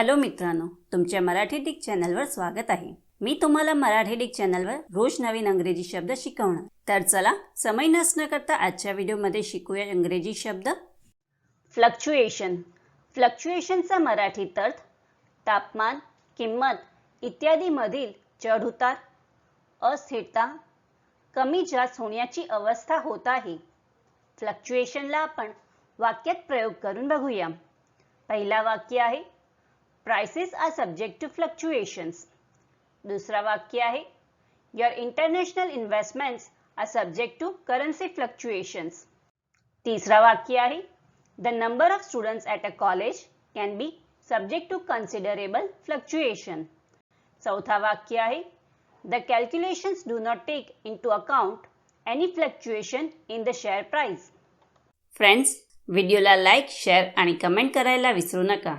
Hello मित्रांनो तुमच्या Marathi Dick चॅनलवर स्वागत आहे. मी तुम्हाला मराठी डिक चॅनलवर रोज नवीन अंग्रेजी शब्द शिकवणार. तर चला समय नसणं करता आजच्या व्हिडिओमध्ये शिकूया इंग्रजी शब्द. फ्लक्च्युएशन फ्लक्च्युएशनचा मराठीत अर्थ तापमान किंमत इत्यादीमधील चढउतार अस्थिरता कमी जास्त होण्याची अवस्था होत आहे. फ्लक्च्युएशनला आपण वाक्यात प्रयोग करून बघूया. पहिला वाक्य आहे prices are subject to fluctuations दुसरा वाक्य आहे your international investments are subject to currency fluctuations तिसरा वाक्य आहे the number of students at a college can be subject to considerable fluctuation चौथा वाक्य आहे the calculations do not take into account any fluctuation in the share price friends व्हिडिओला like share आणि comment करायला विसरू नका.